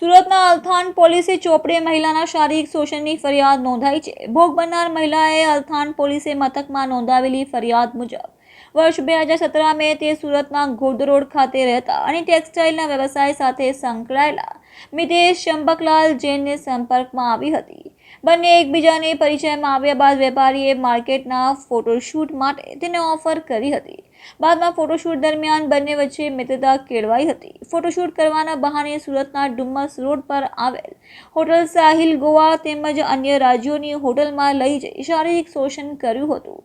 સુરતના અલથાન પોલીસે ચોપડે મહિલાના શારીરિક શોષણની ફરિયાદ નોંધાઈ છે. ભોગ બનનાર મહિલાએ અલથાન પોલીસે મથકમાં નોંધાવેલી ફરિયાદ મુજબ વર્ષ બે હજાર સત્તરમાં તે સુરતના ગોદ રોડ ખાતે રહેતા અને ટેક્સટાઇલના વ્યવસાય સાથે સંકળાયેલા મિતેશ ચંપકલાલ જૈનને સંપર્કમાં આવી હતી. બંને એકબીજાને પરિચયમાં આવ્યા બાદ વેપારીએ માર્કેટના ફોટોશૂટ માટે તેને ઓફર કરી હતી. બાદમાં ફોટોશૂટ દરમિયાન બંને વચ્ચે મિત્રતા કેળવાઈ હતી. ફોટોશૂટ કરવાના બહાને સુરતના ડુમ્મસ રોડ પર આવેલ હોટલ સાહિલ ગોવા તેમજ અન્ય રાજ્યોની હોટલમાં લઈ જઈ શારીરિક શોષણ કર્યું હતું.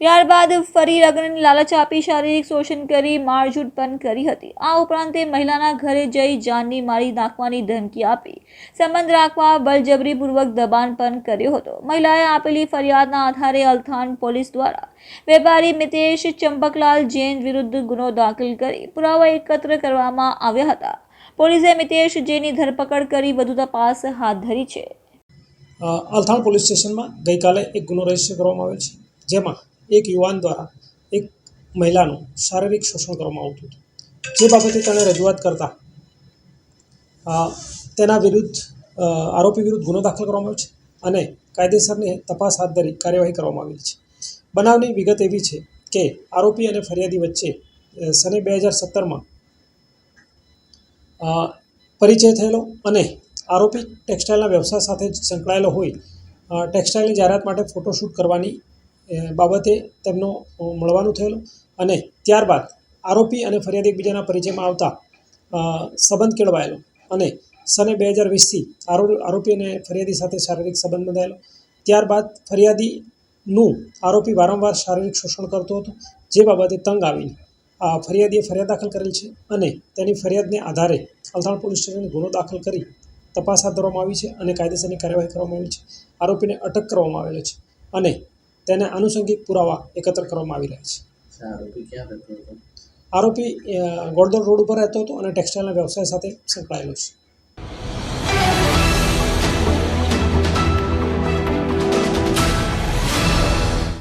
ત્યારબાદ ફરી લગ્નની લાલચ આપી, શારીરિક શોષણ કરી મારઝૂટ પણ કરી હતી. આ ઉપરાંત તે મહિલાના ઘરે જઈ જાનની મારી નાખવાની ધમકી આપી. સંબંધ રાખવા બળજબરીપૂર્વક દબાણ પણ કર્યો હતો. મહિલાએ આપેલી ફરિયાદના આધારે અલથાણ પોલીસ દ્વારા વેપારી મિતેશ ચંપકલાલ જૈન વિરુદ્ધ ગુનો દાખલ કરી પુરાવા એકત્ર કરવામાં આવ્યા હતા. પોલીસે મિતેશ જૈનની ધરપકડ કરી વધુ તપાસ હાથ ધરી છે. અલથાણ પોલીસ સ્ટેશનમાં ગઈકાલે એક ગુનો રજિસ્ટર કરવામાં આવ્યો છે. જેમાં એક યુવાન દ્વારા એક મહિલાનું શારીરિક શોષણ કરવામાં આવતું હતું. જે બાબતે તેણે રજૂઆત કરતા તેના વિરુદ્ધ આરોપી વિરુદ્ધ ગુનો દાખલ કરવામાં આવ્યો છે અને કાયદેસરની તપાસ હાથ ધરી કાર્યવાહી કરવામાં આવી છે. બનાવની વિગત એવી છે કે આરોપી અને ફરિયાદી વચ્ચે સને બે હજાર સત્તરમાં પરિચય થયેલો અને આરોપી ટેક્સટાઇલના વ્યવસાય સાથે સંકળાયેલો હોય ટેક્સટાઇલની જાહેરાત માટે ફોટોશૂટ કરવાની બાબતે તેમનો મળવાનું થયેલું અને ત્યારબાદ આરોપી અને ફરિયાદ એકબીજાના પરિચયમાં આવતા સંબંધ કેળવાયેલો અને સને બે હજાર વીસથી આરોપી અને ફરિયાદી સાથે શારીરિક સંબંધ બંધાયેલો. ત્યારબાદ ફરિયાદીનું આરોપી વારંવાર શારીરિક શોષણ કરતો હતો, જે બાબતે તંગ આવીને આ ફરિયાદીએ ફરિયાદ દાખલ કરેલ છે અને તેની ફરિયાદને આધારે અલથાણ પોલીસ સ્ટેશને ગુનો દાખલ કરી તપાસ હાથ ધરવામાં આવી છે અને કાયદેસરની કાર્યવાહી કરવામાં આવી છે. આરોપીને અટક કરવામાં આવેલો છે અને તેને આનુષંગિક પુરાવા એકત્ર કરવામાં આવી રહ્યા છે. આરોપી ગોળદોડ રોડ ઉપર રહેતો હતો અને ટેક્સટાઇલના વ્યવસાય સાથે સંકળાયેલો છે.